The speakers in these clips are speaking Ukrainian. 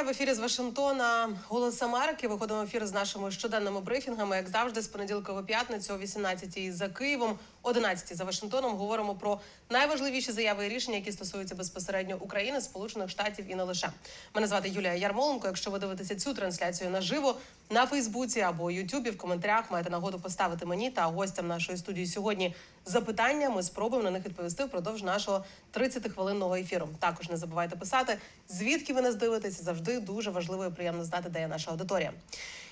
Вітаю в ефірі з Вашингтона. Голос Америки. Виходимо в ефір з нашими щоденними брифінгами. Як завжди, з понеділка по п'ятницю о 18-й за Києвом, 11-й за Вашингтоном. Говоримо про найважливіші заяви і рішення, які стосуються безпосередньо України, Сполучених Штатів і не лише. Мене звати Юлія Ярмоленко. Якщо ви дивитеся цю трансляцію наживо на Фейсбуці або Ютубі, в коментарях маєте нагоду поставити мені та гостям нашої студії сьогодні запитання. Ми спробуємо на них відповісти впродовж нашого 30-хвилинного ефіру. Також не забувайте писати, звідки ви нас дивитеся. Завжди дуже важливо і приємно знати, де є наша аудиторія.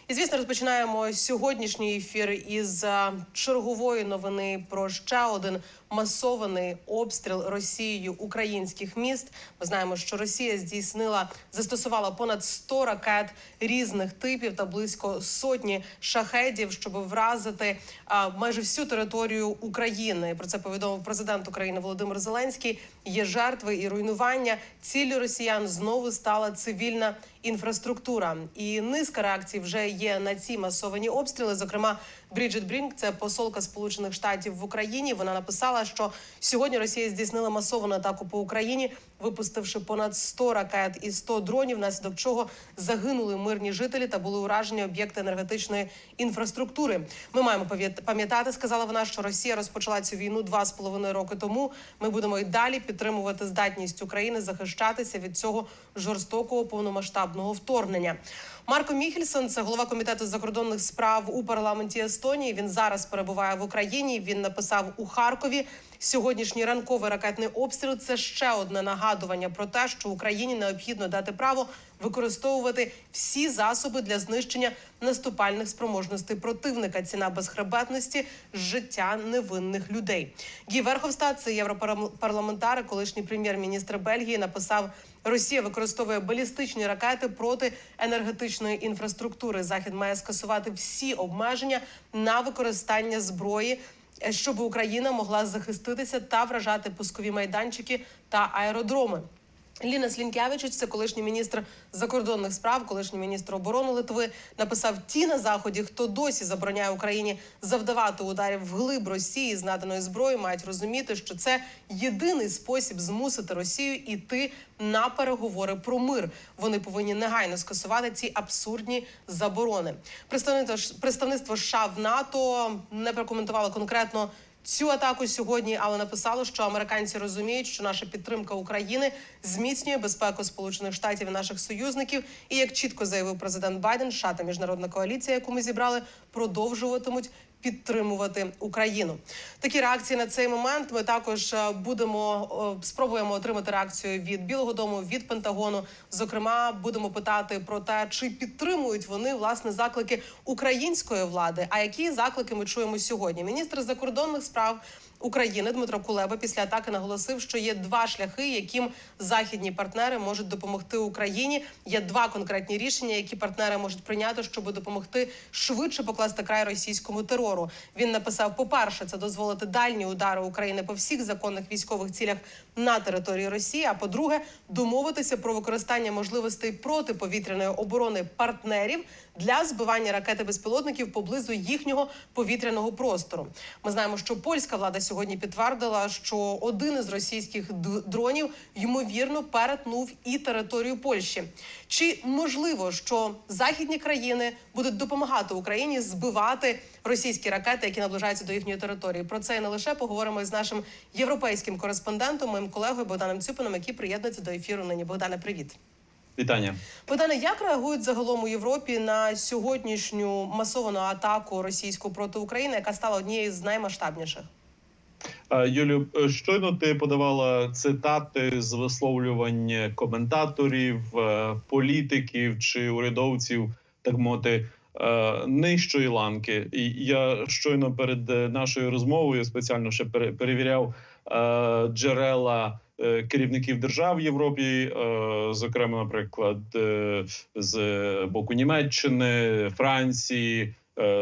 І звісно, розпочинаємо сьогоднішній ефір із чергової новини про ще один масований обстріл Росією українських міст. Ми знаємо, що Росія здійснила застосувала понад 100 ракет різних типів та близько сотні шахедів, щоб вразити а, майже всю територію України. Про це повідомив президент України Володимир Зеленський. Є жертви і руйнування. Ціллю росіян знову стала цивільна інфраструктура. І низка реакцій вже є на ці масовані обстріли. Зокрема, Бріджит Брінк, це посолка Сполучених Штатів в Україні. Вона написала, що сьогодні Росія здійснила масовану атаку по Україні, випустивши понад 100 ракет і 100 дронів, внаслідок чого загинули мирні жителі та були уражені об'єкти енергетичної інфраструктури. Ми маємо пам'ят- пам'ятати, сказала вона, що Росія розпочала цю війну два з половиною роки тому. Ми будемо і далі підтримувати здатність України захищатися від цього жорстокого повномасштабного вторгнення. Марко Міхельсон, це голова комітету закордонних справ у парламенті Естонії. Він зараз перебуває в Україні. Він написав у Харкові. Сьогоднішній ранковий ракетний обстріл це ще одне нагадування про те, що Україні необхідно дати право використовувати всі засоби для знищення наступальних спроможностей противника. Ціна безхребетності життя невинних людей. Гі Верховстад, це європарламентар, колишній прем'єр-міністр Бельгії, написав. Росія використовує балістичні ракети проти енергетичної інфраструктури. Захід має скасувати всі обмеження на використання зброї, щоб Україна могла захиститися та вражати пускові майданчики та аеродроми. Ліна Слінкявичич, це колишній міністр закордонних справ, колишній міністр оборони Литви, написав ті на заході, хто досі забороняє Україні завдавати ударів вглиб Росії з наданої зброї, мають розуміти, що це єдиний спосіб змусити Росію іти на переговори про мир. Вони повинні негайно скасувати ці абсурдні заборони. Представництво представництво США в НАТО не прокоментувало конкретно. Цю атаку сьогодні, але написало, що американці розуміють, що наша підтримка України зміцнює безпеку Сполучених Штатів і наших союзників. І як чітко заявив президент Байден, США та міжнародна коаліція, яку ми зібрали, продовжуватимуть підтримувати Україну. Такі реакції на цей момент. Ми також е, будемо спробуємо отримати реакцію від Білого Дому, від Пентагону. Зокрема, будемо питати про те, чи підтримують вони власне заклики української влади. А які заклики ми чуємо сьогодні? Міністр закордонних справ. України Дмитро Кулеба після атаки наголосив, що є два шляхи, яким західні партнери можуть допомогти Україні. Є два конкретні рішення, які партнери можуть прийняти, щоб допомогти швидше покласти край російському терору. Він написав: по перше, це дозволити дальні удари України по всіх законних військових цілях на території Росії. А по-друге, домовитися про використання можливостей протиповітряної оборони партнерів для збивання ракети безпілотників поблизу їхнього повітряного простору. Ми знаємо, що польська влада сьогодні підтвердила, що один із російських дронів ймовірно перетнув і територію Польщі. Чи можливо, що західні країни будуть допомагати Україні збивати російські ракети, які наближаються до їхньої території? Про це і не лише поговоримо з нашим європейським кореспондентом, моїм колегою Богданом Цюпином, який приєднується до ефіру нині. Богдане, привіт. Вітання. Богдане, як реагують загалом у Європі на сьогоднішню масовану атаку російську проти України, яка стала однією з наймасштабніших? Е, Юлю, е, щойно ти подавала цитати з висловлювань коментаторів, е, політиків чи урядовців, так мовити, нижчої ланки. І я щойно перед нашою розмовою спеціально ще пере- перевіряв джерела. Керівників держав в Європі, зокрема, наприклад, з боку Німеччини, Франції,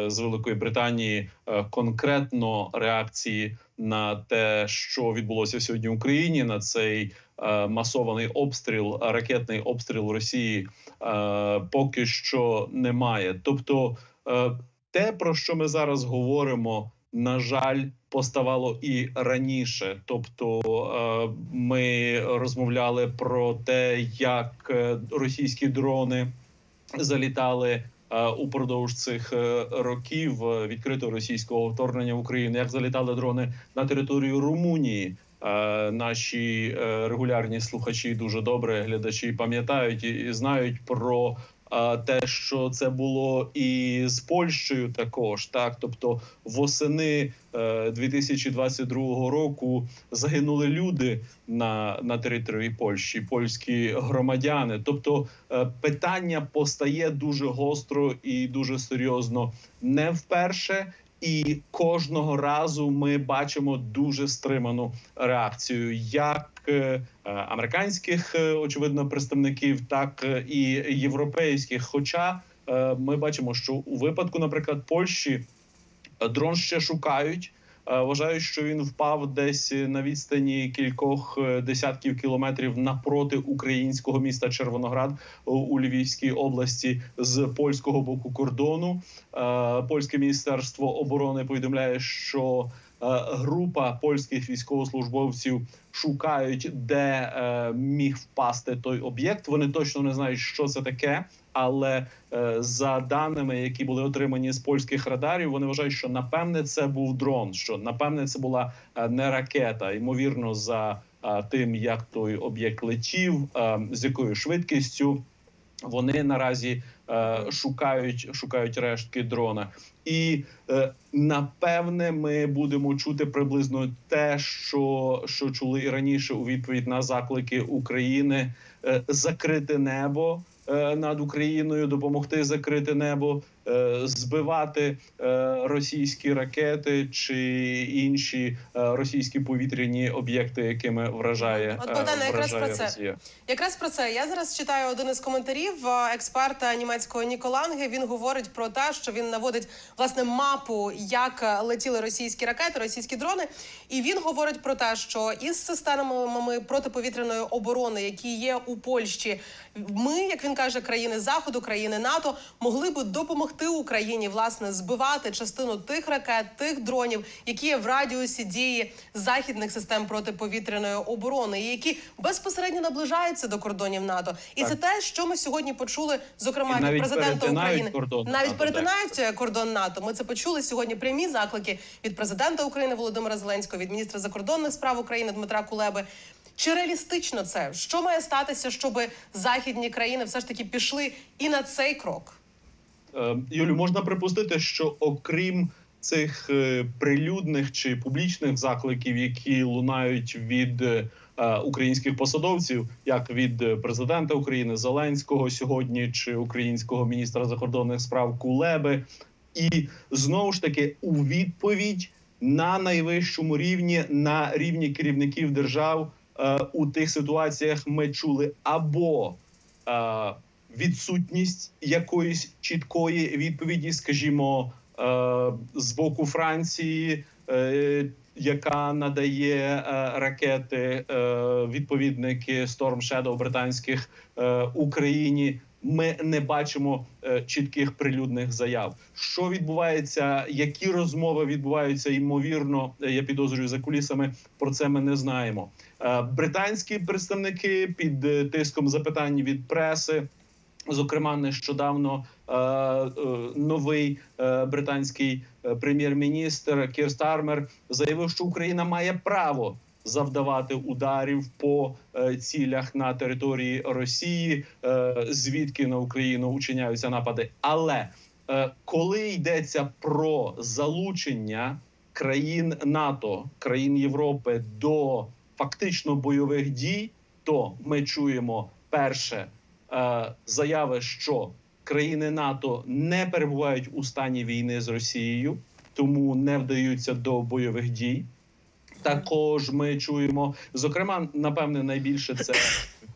з Великої Британії, конкретно реакції на те, що відбулося сьогодні в Україні, на цей е, масований обстріл, ракетний обстріл Росії, е, поки що немає. Тобто, е, те, про що ми зараз говоримо, на жаль, поставало і раніше. Тобто, е, ми розмовляли про те, як е, російські дрони залітали упродовж цих е, років е, відкритого російського вторгнення в Україну, як залітали дрони на територію Румунії. Е, Наші е, регулярні слухачі дуже добре глядачі пам'ятають і, знають про е, те, що це було і з Польщею також. Так, тобто восени е, 2022 року загинули люди на, на території Польщі, польські громадяни. Тобто е, питання постає дуже гостро і дуже серйозно не вперше. І кожного разу ми бачимо дуже стриману реакцію, як е, американських е, очевидно представників, так е, і європейських. Хоча ми бачимо, що у випадку, наприклад, Польщі дрон ще шукають. Е, Вважаю, що він впав десь на відстані кількох е, десятків кілометрів напроти українського міста Червоноград у- у Львівській області з польського боку кордону. Е, Польське міністерство оборони повідомляє, що е, група польських військовослужбовців шукають, де е, міг впасти той об'єкт. Вони точно не знають, що це таке. Але е, за даними, які були отримані з польських радарів, вони вважають, що напевне це був дрон. Що напевне це була е, не ракета. Ймовірно, за е, тим, як той об'єкт летів, е, з якою швидкістю. Вони наразі е, шукають шукають рештки дрона, і е, напевне ми будемо чути приблизно те, що, що чули і раніше у відповідь на заклики України е, закрити небо е, над Україною, допомогти закрити небо, збивати е, російські ракети чи інші е, російські повітряні об'єкти, якими вражає, От, е, Богдане, якраз про це. Росія. Якраз про це я зараз читаю один із коментарів е, експерта німецького Ніколанге. Він говорить про те, що він наводить власне мапу, як е, летіли російські ракети, російські дрони. І він говорить про те, що із системами протиповітряної оборони, які є у Польщі, ми, як він каже, країни Заходу, країни НАТО, могли би допомогти Україні власне збивати частину тих ракет, тих дронів, які є в радіусі дії західних систем протиповітряної оборони, і які безпосередньо наближаються до кордонів НАТО. І Так. це те, що ми сьогодні почули, зокрема від президента України. кордон навіть НАТО, так. перетинають е, кордон НАТО. Ми це почули сьогодні. Прямі заклики від президента України Володимира Зеленського, від міністра закордонних справ України Дмитра Кулеби. Чи реалістично це? Що має статися, щоб західні країни все ж таки пішли і на цей крок? Е, Юлю, можна припустити, що окрім цих е, прилюдних чи публічних закликів, які лунають від е, українських посадовців, як від президента України Зеленського сьогодні, чи українського міністра закордонних справ Кулеби, і знову ж таки у відповідь на найвищому рівні, на рівні керівників держав, у тих ситуаціях ми чули або відсутність якоїсь чіткої відповіді, скажімо, е, з боку Франції, е, яка надає е, ракети відповідники Storm Shadow британських Україні. Ми не бачимо чітких прилюдних заяв. Що відбувається, які розмови відбуваються ймовірно, я підозрюю за кулісами. Про це ми не знаємо. Британські представники під тиском запитань від преси. Зокрема, нещодавно е, е, новий е, британський прем'єр-міністр Кір Стармер заявив, що Україна має право завдавати ударів по цілях на території Росії, звідки на Україну учиняються напади. Але коли йдеться про залучення країн НАТО, країн Європи до фактично бойових дій, то ми чуємо перше заяви, що країни НАТО не перебувають у стані війни з Росією, тому не вдаються до бойових дій. Також ми чуємо, зокрема, напевне, найбільше це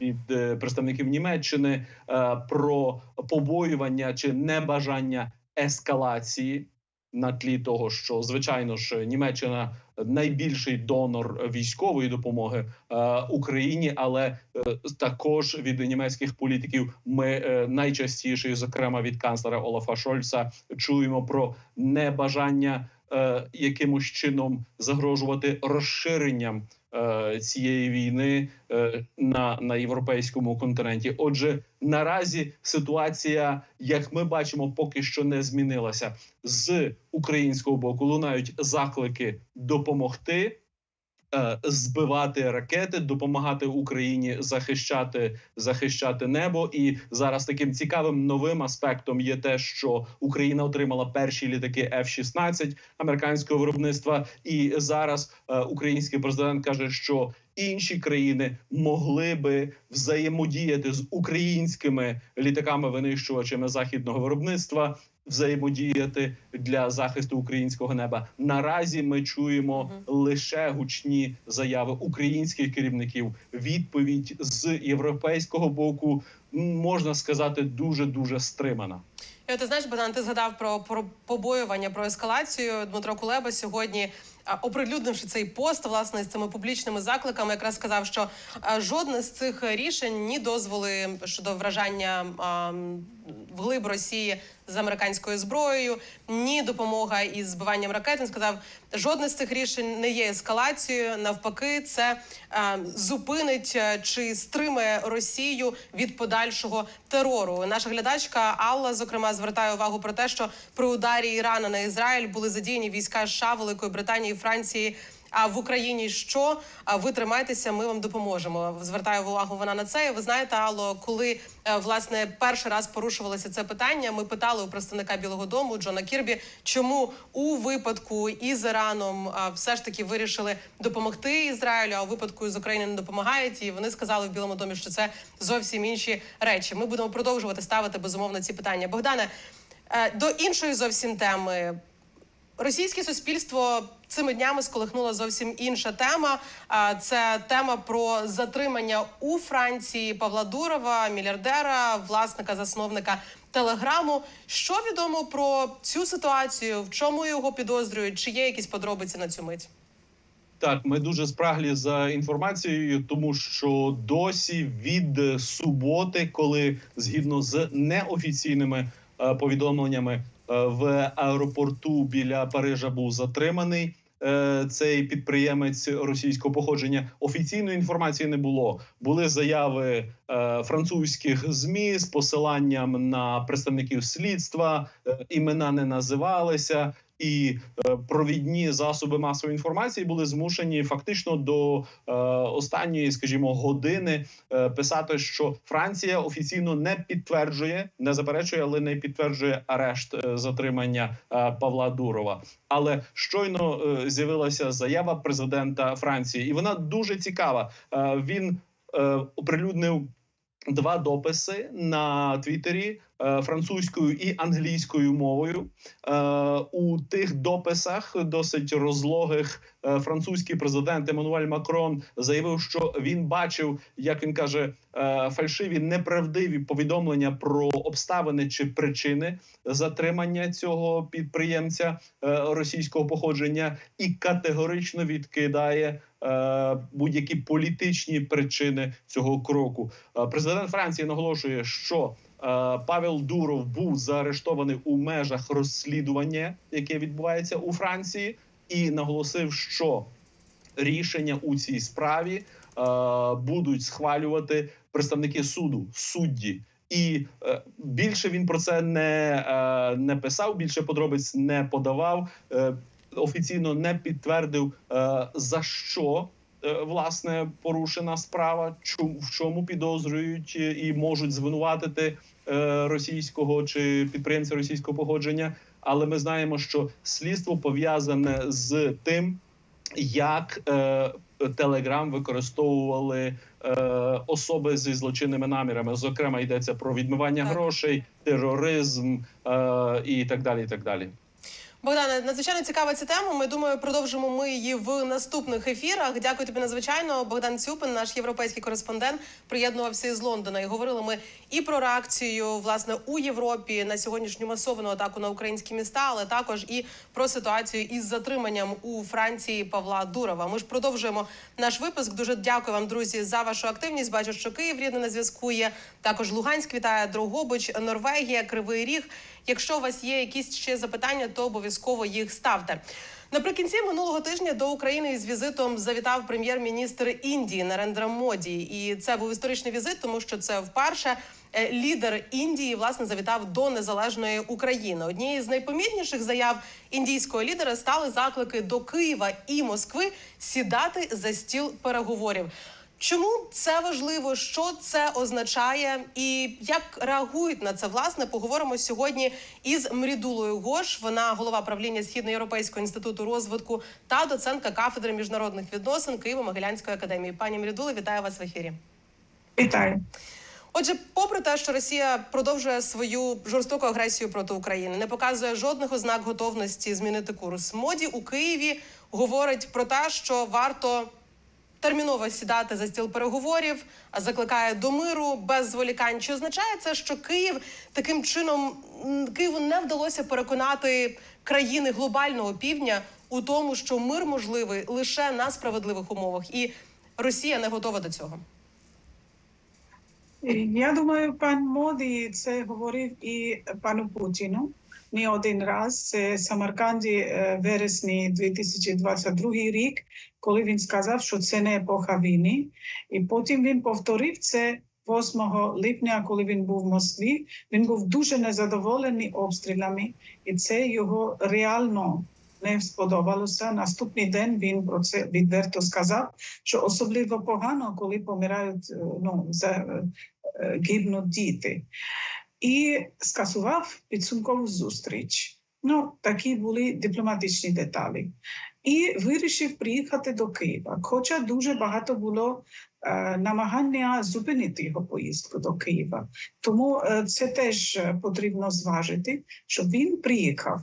від е, представників Німеччини е, про побоювання чи небажання ескалації на тлі того, що звичайно ж Німеччина найбільший донор військової допомоги е, Україні, але е, також від німецьких політиків ми е, найчастіше, зокрема від канцлера Олафа Шольца, чуємо про небажання е, якимось чином загрожувати розширенням е, цієї війни е, на, на європейському континенті. Отже, наразі ситуація, як ми бачимо, поки що не змінилася. З українського боку лунають заклики допомогти. Е, Збивати ракети, допомагати Україні захищати захищати небо. І зараз таким цікавим новим аспектом є те, що Україна отримала перші літаки F-16 американського виробництва. І зараз е, український президент каже, що інші країни могли би взаємодіяти з українськими літаками-винищувачами західного виробництва. Взаємодіяти для захисту українського неба наразі ми чуємо лише гучні заяви українських керівників. Відповідь з європейського боку можна сказати дуже дуже стримана. І от ти знаєш, Богдан, ти згадав про, про побоювання, про ескалацію. Дмитро Кулеба сьогодні, оприлюднивши цей пост, власне, з цими публічними закликами, якраз сказав, що жодне з цих рішень ні дозволи щодо вражання а, вглиб Росії з американською зброєю, ні допомога із збиванням ракет. Він сказав, жодне з цих рішень не є ескалацією. Навпаки, це а, зупинить чи стримає Росію від подальшого терору. Наша глядачка Алла, зокрема, звертає увагу про те, що при ударі Ірана на Ізраїль були задіяні війська США, Великої Британії, Франції. А в Україні що? А ви тримайтеся, ми вам допоможемо. Звертаю увагу вона на це. І ви знаєте, Алло, коли е, власне перший раз порушувалося це питання, ми питали у представника Білого Дому Джона Кірбі, чому у випадку із Іраном все ж таки вирішили допомогти Ізраїлю, а у випадку з України не допомагають. І вони сказали в Білому домі, що це зовсім інші речі. Ми будемо продовжувати ставити безумовно ці питання. Богдане, е, до іншої зовсім теми. Російське суспільство цими днями сколихнула зовсім інша тема. Це тема про затримання у Франції Павла Дурова, мільярдера, власника, засновника телеграму. Що відомо про цю ситуацію? В чому його підозрюють? Чи є якісь подробиці на цю мить? Так, ми дуже спраглі за інформацією, тому що досі від суботи, коли згідно з неофіційними е, повідомленнями в аеропорту біля Парижа був затриманий. е, Цей підприємець російського походження офіційної інформації не було. Були заяви е, французьких змі з посиланням на представників слідства. е, імена не називалися, і е, провідні засоби масової інформації були змушені фактично до е, останньої, скажімо, години е, писати, що Франція офіційно не підтверджує, не заперечує, але не підтверджує арешт затримання Павла Дурова. Але щойно з'явилася заява президента Франції, і вона дуже цікава. Він оприлюднив два дописи на Твіттері французькою і англійською мовою. Е, у тих дописах досить розлогих е, французький президент Еммануель Макрон заявив, що він бачив, як він каже, е, фальшиві неправдиві повідомлення про обставини чи причини затримання цього підприємця е, російського походження і категорично відкидає. е, Будь-які політичні причини цього кроку. Е, Президент Франції наголошує, що е, Павел Дуров був заарештований у межах розслідування, яке відбувається у Франції, і наголосив, що рішення у цій справі е, будуть схвалювати представники суду, судді. І е, більше він про це не, е, не писав, більше подробиць не подавав. Е, офіційно не підтвердив е, за що. Е, Власне, порушена справа, в чому підозрюють е, і можуть звинуватити е, російського чи підприємця російського походження. Але ми знаємо, що слідство пов'язане з тим, як Телеграм використовували особи зі злочинними намірами. Зокрема, йдеться про відмивання грошей, тероризм і так далі. І так далі. Богдане, надзвичайно цікава ця тема. Ми думаю, продовжимо ми її в наступних ефірах. Дякую тобі надзвичайно. Богдан Цюпин, наш європейський кореспондент, приєднувався із Лондона. І говорили ми і про реакцію власне у Європі на сьогоднішню масовану атаку на українські міста, але також і про ситуацію із затриманням у Франції Павла Дурова. Ми ж продовжуємо наш випуск. Дуже дякую вам, друзі, за вашу активність. Бачу, що Київ рідно на зв'язку є. Також Луганськ вітає Дрогобич, Норвегія, Кривий Ріг. Якщо у вас є якісь ще запитання, то обов'язково. їх ставте. Наприкінці минулого тижня до України із візитом завітав прем'єр-міністр Індії Нарендра Моді, і це був історичний візит, тому що це вперше е, лідер Індії власне завітав до незалежної України. Однією з найпомітніших заяв індійського лідера стали заклики до Києва і Москви сідати за стіл переговорів. Чому це важливо? Що це означає, і як реагують на це? Власне, поговоримо сьогодні із Мрідулою Гош. Вона голова правління Східноєвропейського інституту розвитку та доцентка кафедри міжнародних відносин Києво-Могилянської академії. Пані Мрідуле, вітаю вас в ефірі. Вітаю. Отже, попри те, що Росія продовжує свою жорстоку агресію проти України, не показує жодних ознак готовності змінити курс. Моді у Києві говорить про те, що варто терміново сідати за стіл переговорів, а закликає до миру без зволікань. Чи означає це, що Київ таким чином Києву не вдалося переконати країни глобального півдня у тому, що мир можливий лише на справедливих умовах, і Росія не готова до цього? Я думаю, пан Моді це говорив і пану Путіну не один раз. Самарканді е, вересні 2022 рік, коли він сказав, що це не епоха війни. І потім він повторив це 8 липня, коли він був в Москві. Він був дуже незадоволений обстрілами, і це його реально не сподобалося. Наступний день він про це відверто сказав, що особливо погано, коли помирають е, ну, за, е, гибнуть діти. І скасував підсумкову зустріч. Ну, такі були дипломатичні деталі. І вирішив приїхати до Києва. Хоча дуже багато було е, намагання зупинити його поїздку до Києва. Тому е, це теж е, потрібно зважити, щоб він приїхав.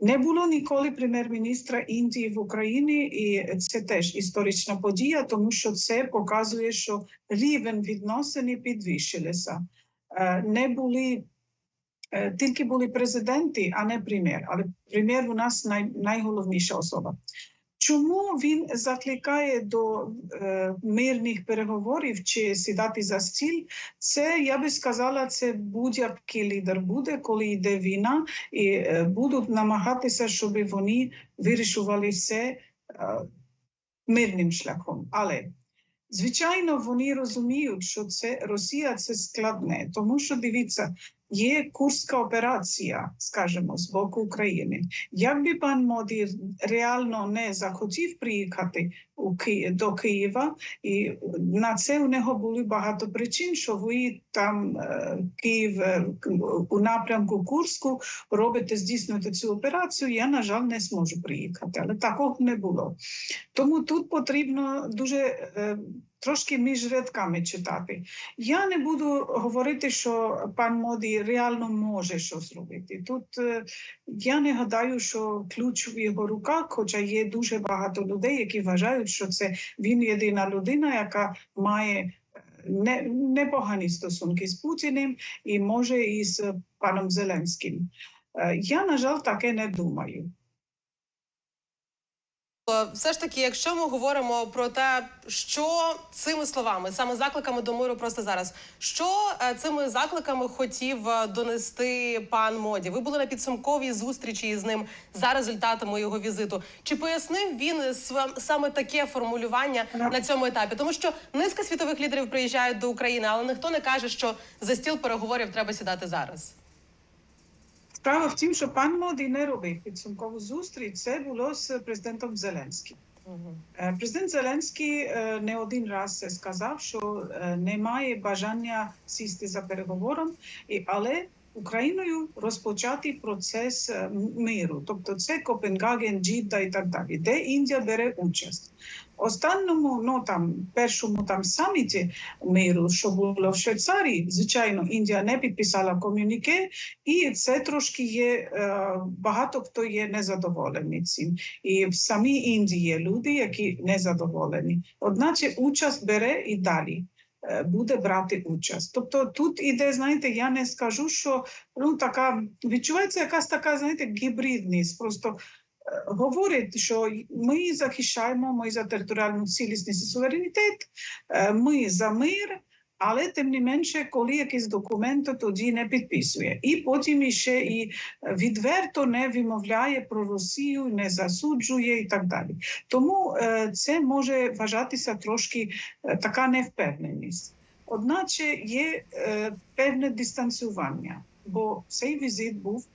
Не було ніколи прем'єр-міністра Індії в Україні, і це теж історична подія, тому що це показує, що рівень відносин підвищилися. Е, Не були е, тільки були президенти, а не прем'єр. Але прем'єр у нас най, найголовніша особа. Чому він закликає до е, мирних переговорів чи сідати за стіл? Це я би сказала, це будь-який лідер буде, коли йде війна, і е, будуть намагатися, щоб вони вирішували все е, мирним шляхом. Але звичайно, вони розуміють, що це Росія це складне, тому що дивіться. Є курська операція, скажімо, з боку України. Якби пан Моді реально не захотів приїхати у Ки... до Києва, і на це у нього були багато причин, що ви там е, Київ е, у напрямку Курську робите здійснюєте цю операцію. Я на жаль не зможу приїхати, але такого не було. Тому тут потрібно дуже е, трошки між рядками читати. Я не буду говорити, що пан Моді реально може щось робити. Тут я не гадаю, що ключ в його руках, хоча є дуже багато людей, які вважають, що це він єдина людина, яка має е, не, непогані стосунки з Путіним і може і з паном Зеленським. Е, Я, на жаль, таке не думаю. Е, Все ж таки, якщо ми говоримо про те, що цими словами, саме закликами до миру, просто зараз, що е, цими закликами хотів е, донести пан Моді? Ви були на підсумковій зустрічі з ним за результатами його візиту. Чи пояснив він саме таке формулювання на цьому етапі? Тому що низка світових лідерів приїжджають до України, але ніхто не каже, що за стіл переговорів треба сідати зараз. Справа в тім, що пан Моді не робив підсумкову зустріч. Це було з президентом Зеленським. Президент Зеленський не один раз сказав, що немає бажання сісти за переговором, але Україною розпочати процес миру, тобто це Копенгаген, Джідда і так далі, де Індія бере участь. Останньому, ну там першому там саміті миру, що було в Швейцарії, звичайно, Індія не підписала комюніке, і це трошки є е, багато хто є незадоволений цим. І в самій Індії є люди, які незадоволені. Одначе участь бере і далі. е, Буде брати участь. Тобто тут іде, знаєте, я не скажу, що ну така відчувається якась така, знаєте, гібридність. Просто говорить, що ми захищаємо, ми за територіальну цілісність і суверенітет, е, ми за мир, Але тим не менше, коли якийсь документ тоді не підписує, і потім ще і відверто не вимовляє про Росію, не засуджує і так далі. Тому е, це може вважатися трошки е, така невпевненість. Одначе є е, певне дистанціювання, бо цей візит був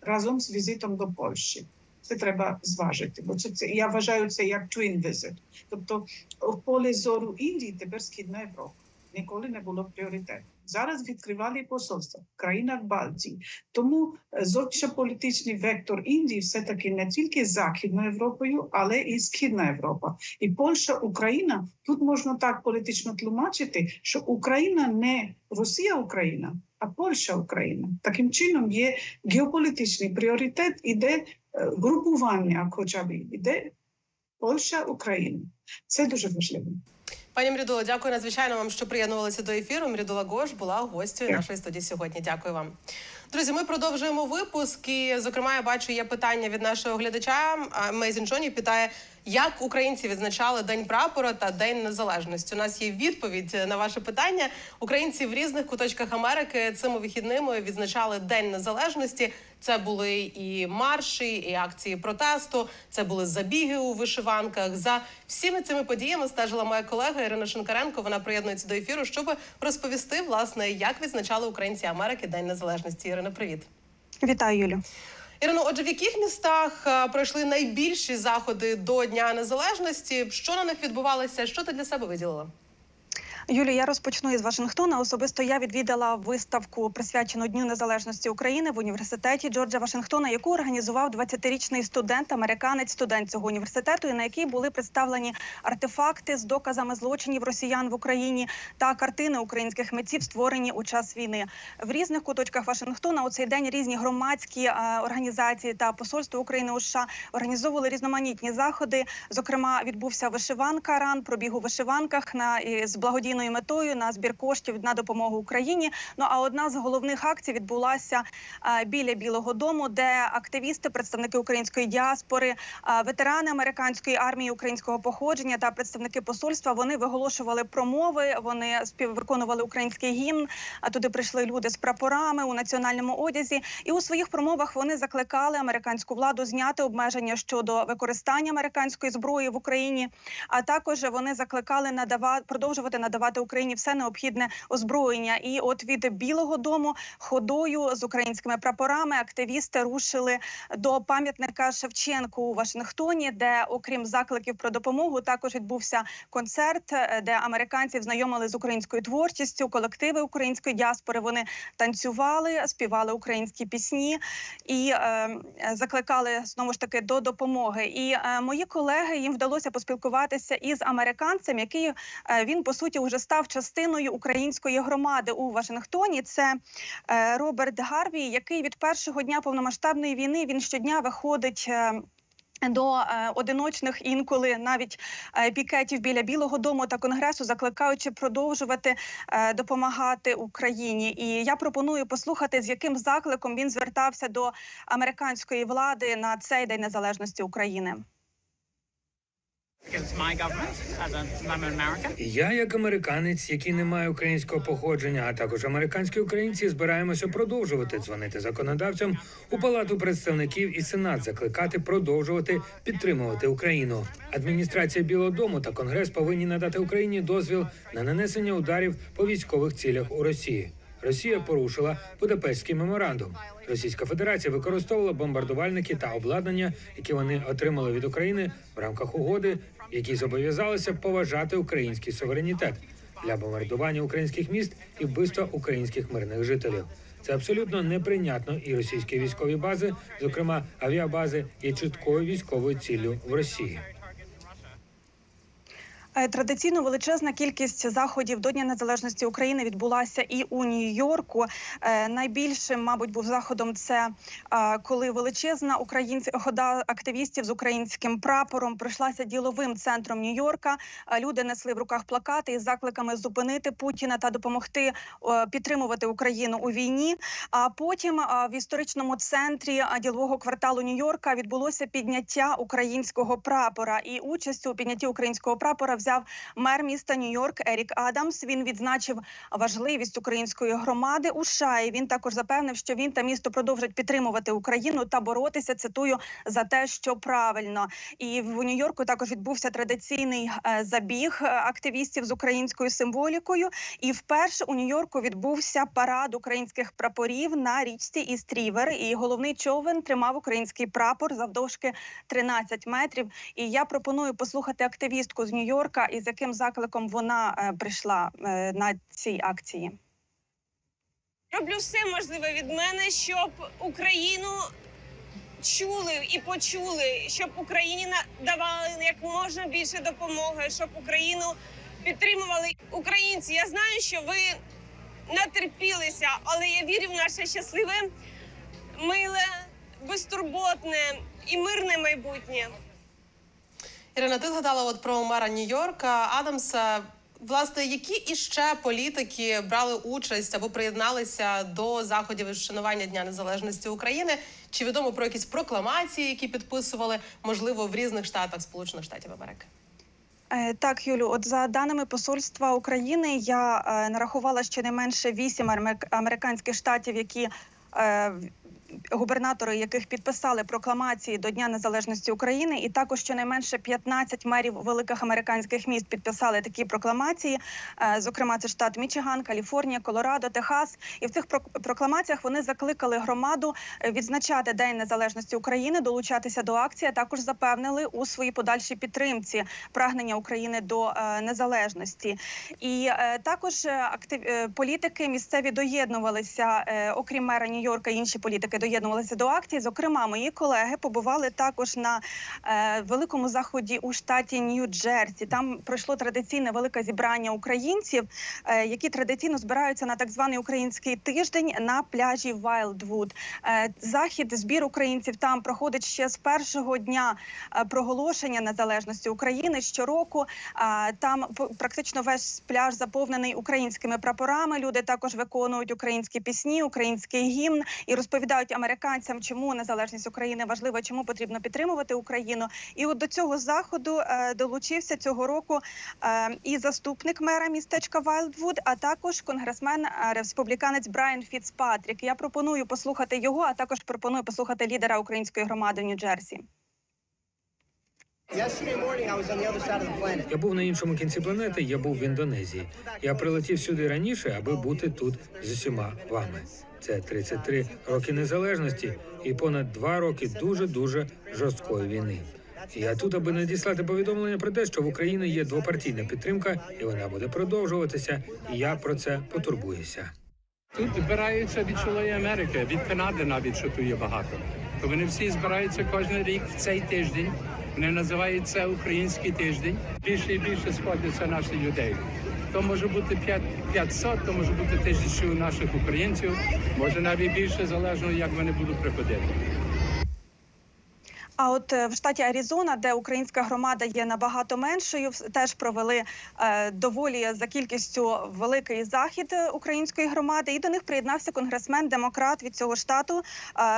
разом з візитом до Польщі. Це треба зважити, бо це, це я вважаю це як twin visit. Тобто в поле зору Індії тепер Східна Європа. Ніколи не було пріоритету. Зараз відкривали посольства в країнах Балтії. Тому е, зовнішньополітичний вектор Індії все-таки не тільки Західною Європою, але і Східна Європа. І Польща, Україна тут можна так політично тлумачити, що Україна не Росія Україна, а Польща Україна. Таким чином є геополітичний пріоритет, іде е, групування, хоча б іде Польща Україна. Це дуже важливо. Пані Мрідуло, дякую надзвичайно вам, що приєднувалися до ефіру. Мрідула Гош була гостю нашої студії сьогодні. Дякую вам. Друзі, ми продовжуємо випуск. І, зокрема, я бачу, є питання від нашого глядача. Мейзін Джоні питає, як українці відзначали День прапора та День Незалежності. У нас є відповідь на ваше питання. Українці в різних куточках Америки цими вихідними відзначали День Незалежності. Це були і марші, і акції протесту. Це були забіги у вишиванках. За всіми цими подіями стежила моя колега Ірина Шинкаренко. Вона приєднується до ефіру, щоб розповісти власне, як відзначали українці Америки День Незалежності. Ірина, привіт. Вітаю, Юлю. Ірино, отже, в яких містах е, пройшли найбільші заходи до Дня Незалежності? Що на них відбувалося? Що ти для себе виділила? Юлі, я розпочну із Вашингтона. Особисто я відвідала виставку присвячену Дню Незалежності України в університеті Джорджа Вашингтона, яку організував 20-річний студент, американець, студент цього університету, і на якій були представлені артефакти з доказами злочинів росіян в Україні та картини українських митців, створені у час війни. В різних куточках Вашингтона у цей день різні громадські організації та посольство України у США організовували різноманітні заходи. Зокрема, відбувся вишиванка ран, пробіг у вишиванках на з благодійною метою на збір коштів на допомогу Україні. Ну а одна з головних акцій відбулася е, біля Білого Дому, де активісти, представники української діаспори, е, ветерани американської армії українського походження та представники посольства вони виголошували промови. Вони співвиконували український гімн. А туди прийшли люди з прапорами у національному одязі. І у своїх промовах вони закликали американську владу зняти обмеження щодо використання американської зброї в Україні. А також вони закликали надавати продовжувати надавати Україні все необхідне озброєння. І от від Білого Дому ходою з українськими прапорами активісти рушили до пам'ятника Шевченку у Вашингтоні, де, окрім закликів про допомогу, також відбувся концерт, е, де американців знайомили з українською творчістю, колективи української діаспори. Вони танцювали, співали українські пісні і е, закликали знову ж таки до допомоги. І е, мої колеги їм вдалося поспілкуватися із американцем, який е, він по суті вже став частиною української громади у Вашингтоні. Це е, Роберт Гарві, який від першого дня повномасштабної війни він щодня виходить. е, До е, одиночних інколи навіть пікетів біля Білого Дому та Конгресу, закликаючи продовжувати допомагати Україні. І я пропоную послухати, з яким закликом він звертався до американської влади на цей день незалежності України. Я, як американець, який не має українського походження, а також американські українці, збираємося продовжувати дзвонити законодавцям у палату представників і сенат, закликати продовжувати підтримувати Україну. Адміністрація Білого Дому та Конгрес повинні надати Україні дозвіл на нанесення ударів по військових цілях у Росії. Росія порушила Будапештський меморандум. Російська Федерація використовувала бомбардувальники та обладнання, які вони отримали від України в рамках угоди, в якій зобов'язалися поважати український суверенітет для бомбардування українських міст і вбивства українських мирних жителів. Це абсолютно неприйнятно, і російські військові бази, зокрема авіабази, є чіткою військовою ціллю в Росії. Е, Традиційно величезна кількість заходів до Дня Незалежності України відбулася і у Нью-Йорку. Е, Найбільшим, мабуть, був заходом це е, коли величезна українська хода активістів з українським прапором пройшлася діловим центром Нью-Йорка. Люди несли в руках плакати із закликами зупинити Путіна та допомогти підтримувати Україну у війні. А потім в історичному центрі ділового кварталу Нью-Йорка відбулося підняття українського прапора, і участь у піднятті українського прапора взяв мер міста Нью-Йорк Ерік Адамс. Він відзначив важливість української громади у США. І він також запевнив, що він та місто продовжать підтримувати Україну та боротися. Цитую за те, що правильно. І в Нью-Йорку також відбувся традиційний е, забіг е, активістів з українською символікою. І вперше у Нью-Йорку відбувся парад українських прапорів на річці Істрівер. І головний човен тримав український прапор завдовжки 13 метрів. І я пропоную послухати активістку з Нью-Йорка і з яким закликом вона е, прийшла е, на цій акції. Роблю все можливе від мене, щоб Україну чули і почули, щоб Україні давали як можна більше допомоги, щоб Україну підтримували українці. Я знаю, що ви натерпілися, але я вірю в наше щасливе, миле, безтурботне і мирне майбутнє. Ірина, ти згадала от про мера Нью-Йорка Адамса. Власне, які іще політики брали участь або приєдналися до заходів вшанування Дня Незалежності України? Чи відомо про якісь прокламації, які підписували, можливо, в різних штатах Сполучених Штатів Америки? Е, Так, Юлю, от за даними посольства України, я е, нарахувала щонайменше вісім арме- американських штатів, які е, губернатори яких підписали прокламації до Дня Незалежності України, і також щонайменше 15 мерів великих американських міст підписали такі прокламації. Е, Зокрема, це штат Мічиган, Каліфорнія, Колорадо, Техас. І в цих прок- прокламаціях вони закликали громаду е, відзначати День Незалежності України, долучатися до акції. а Також запевнили у своїй подальшій підтримці прагнення України до е, незалежності. І також актив політики місцеві доєднувалися, окрім мера Нью-Йорка, інші політики доєднувалися до акції. Зокрема, мої колеги побували також на е, великому заході у штаті Нью-Джерсі. Там пройшло традиційне велике зібрання українців, е, які традиційно збираються на так званий український тиждень на пляжі Вайлдвуд. Е, захід збір українців там проходить ще з першого дня е, проголошення незалежності України щороку. А, Там практично весь пляж заповнений українськими прапорами. Люди також виконують українські пісні, український гімн і розповідають американцям, чому незалежність України важлива, чому потрібно підтримувати Україну. І от до цього заходу е, долучився цього року е, і заступник мера містечка Вайлдвуд, а також конгресмен е, республіканець Брайан Фіцпатрік. Я пропоную послухати його, а також пропоную послухати лідера української громади в Нью-Джерсі. Я був на іншому кінці планети, я був в Індонезії. Я прилетів сюди раніше, аби бути тут з усіма вами. Це 33 роки незалежності і понад два роки дуже дуже жорсткої війни. Я тут, аби надіслати повідомлення про те, що в Україні є двопартійна підтримка, і вона буде продовжуватися. І я про це потурбуюся. Тут збираються від цілої Америки, від Канади навіть що тут є багато. То вони всі збираються кожен рік в цей тиждень. Вони називають це український тиждень. Більше і більше сходяться наших людей. То може бути 5 500, то може бути тисячу наших українців, може навіть більше, залежно як вони будуть приходити. А от е, в штаті Аризона, де українська громада є набагато меншою, теж провели е, доволі за кількістю великий захід е, української громади. І до них приєднався конгресмен демократ від цього штату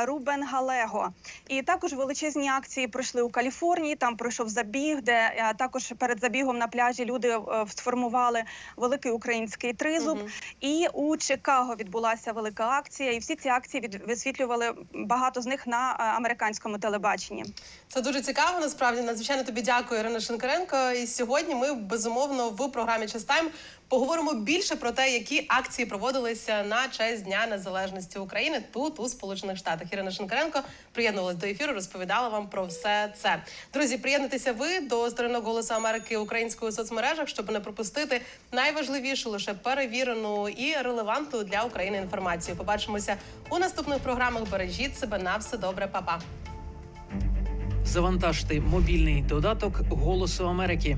Рубен Галего. І також величезні акції пройшли у Каліфорнії. Там пройшов забіг, де також перед забігом на пляжі люди сформували великий український тризуб. Мгм. І у Чикаго відбулася велика акція, і всі ці акції від висвітлювали багато з них на американському телебаченні. Це дуже цікаво. Насправді надзвичайно тобі дякую, Ірина Шинкаренко. І сьогодні ми безумовно в програмі «Час Тайм» поговоримо більше про те, які акції проводилися на честь Дня Незалежності України тут у Сполучених Штатах. Ірина Шинкаренко приєднувалась до ефіру, розповідала вам про все це. Друзі, приєднуйтеся ви до сторінок Голосу Америки української соцмережах, щоб не пропустити найважливішу, лише перевірену і релевантну для України інформацію. Побачимося у наступних програмах. Бережіть себе на все добре, Па-па. Завантажте мобільний додаток Голосу Америки.